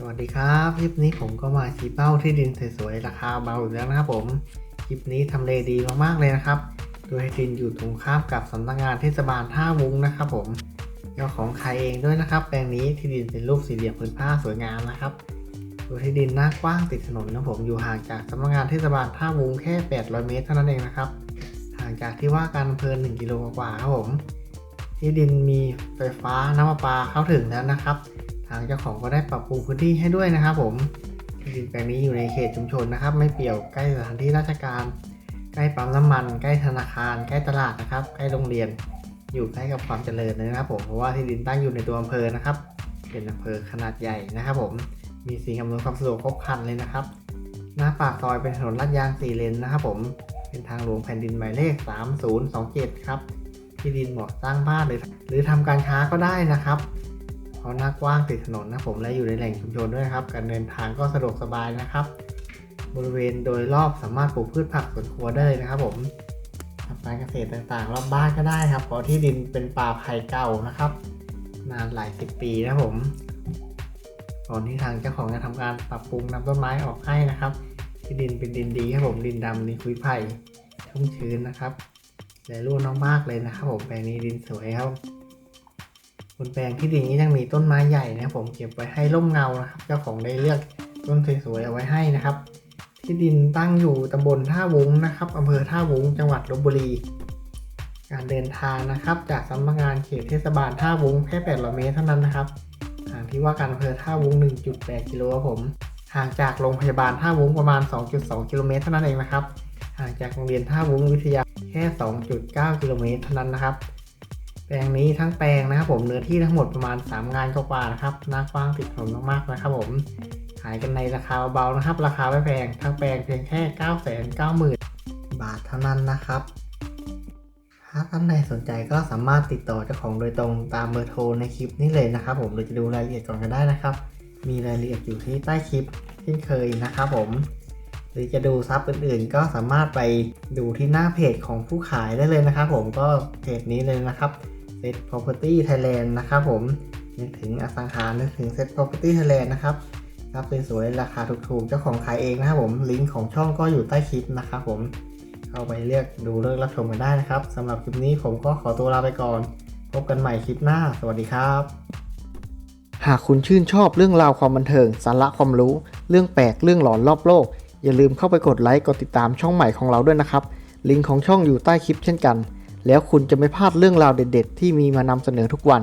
สวัสดีครับคลิปนี้ผมก็มาชี้เป้าที่ดินสวยๆราคาเบาอีกแล้วนะครับผมคลิปนี้ทำเลดีมากๆเลยนะครับ โดยที่ดินอยู่ตรงข้ามกับสำนักงานเทศบาลท่าวุ้งนะครับผมเจ้าของขายเองด้วยนะครับ แปลงนี้ที่ดินเป็นรูปสี่เหลี่ยมพื้นผ้าสวยงามนะครับโดยที่ดินหน้ากว้างติดถนนนะผมอยู่ห่างจากสำนักงานเทศบาลท่าวุ้งแค่ 800 เมตรเท่านั้นเองนะครับห่างจากที่ว่าการอำเภอ1กิโลกว่าๆครับผมที่ดินมีไฟฟ้าน้ำประปาเข้าถึงแล้วนะครับ ทางเจ้าของก็ได้ปรับปรุงพื้นที่ให้ด้วยนะครับ ผมที่ดินแปลงนี้อยู่ในเขตชุมชนนะครับ ไม่เปี่ยวใกล้สถานที่ราชการ ใกล้ปั๊มน้ำมัน ใกล้ธนาคาร ใกล้ตลาดนะครับ ใกล้โรงเรียน อยู่ใกล้กับความเจริญเลยนะครับผมเพราะว่าที่ดินตั้งอยู่ในตัวอำเภอนะครับ เป็นอำเภอขนาดใหญ่นะครับ ผมมีสิ่งอำนวยความสะดวกครบครันเลยนะครับ หน้าปากซอยเป็นถนนลาดยางสี่เลนนะครับ ผมเป็นทางหลวงแผ่นดินหมายเลข 3027 ครับที่ดินเหมาะสร้างบ้านหรือหรือทำการค้าก็ได้นะครับ เพราะหน้ากว้างติดถนนนะผมและอยู่ในแหล่งชุมชนด้วยครับ การเดินทางก็สะดวกสบายนะครับ บริเวณโดยรอบสามารถปลูกพืชผักสวนครัวได้เลยนะครับ ผมทำการเกษตรต่างๆ รอบบ้านก็ได้ครับเพราะที่ดินเป็นป่าไผ่เก่านะครับ นานหลายสิบปีนะผมก่อนที่ทางเจ้าของจะทำการปรับปรุงนำต้นไม้ออกให้นะครับ ที่ดินเป็นดินดีครับผมดินดำดินคุยไผ่ชุ่มชื้นนะครับและร่วนมากๆเลยนะครับผมแปลงนี้ดินสวยครับ บนแปลงที่ดินนี้ยังมีต้นไม้ใหญ่นะครับผมเก็บไว้ให้ร่มเงานะครับเจ้าของได้เลือกต้นสวยๆเอาไว้ให้นะครับ ที่ดินตั้งอยู่ตำบลท่าวงนะครับอำเภอท่าวงจังหวัดลบบุรี การเดินทางนะครับ จากสำนักงานเขตเทศบาลท่าวงแค่800เมตรเท่านั้นนะครับห่างที่ว่าการอำเภอท่าวุ้ง1.8 กิโลครับผมห่างจากโรงพยาบาลท่าวงประมาณ 2.2 กิโลเมตรเท่านั้นเองนะครับห่างจากโรงเรียนท่าวงวิทยาแค่ 2.9 กิโลเมตรเท่านั้นนะครับ แปลงนี้ทั้งแปลงนะครับผมเนื้อที่ทั้งหมดประมาณ 3 งานกว่าๆนะครับหน้ากว้างติดถนนมากๆนะครับผมขายกันในราคาเบาๆนะครับ ราคาไม่แพงทั้งแปลงเพียงแค่9 9 0 0 0 0บาทเท่านั้นนะครับ ถ้าท่านใดสนใจก็สามารถติดต่อเจ้าของโดยตรงตามเบอร์โทรในคลิปนี้เลยนะครับ ผมหรือจะดูรายละเอียดก่อนก็ได้นะครับ มีรายละเอียดอยู่ที่ใต้คลิปเช่นเคยนะครับผมหรือจะดูซับอื่นๆ ก็สามารถไปดูที่หน้าเพจของผู้ขายได้เลยนะครับ ผมก็เพจนี้เลยนะครับ Set Property Thailand นะครับผมนึกถึงอสังหารนึกถึง Set Property Thailand นะครับรับสวยๆราคาถูกๆ เจ้าของขายเองนะครับผมลิงก์ของช่องก็อยู่ใต้คลิปนะครับผมเข้าไปเลือกดูเลือกรับชมกันได้นะครับสำหรับคลิปนี้ผมก็ขอตัวลาไปก่อน พบกันใหม่คลิปหน้า สวัสดีครับ หากคุณชื่นชอบเรื่องราวความบันเทิง สาระความรู้ เรื่องแปลกเรื่องหลอนรอบโลก อย่าลืมเข้าไปกดไลค์กดติดตามช่องใหม่ของเราด้วยนะครับ ลิงก์ของช่องอยู่ใต้คลิปเช่นกัน แล้วคุณจะไม่พลาดเรื่องราวเด็ด ๆ ที่มีมานำเสนอทุกวัน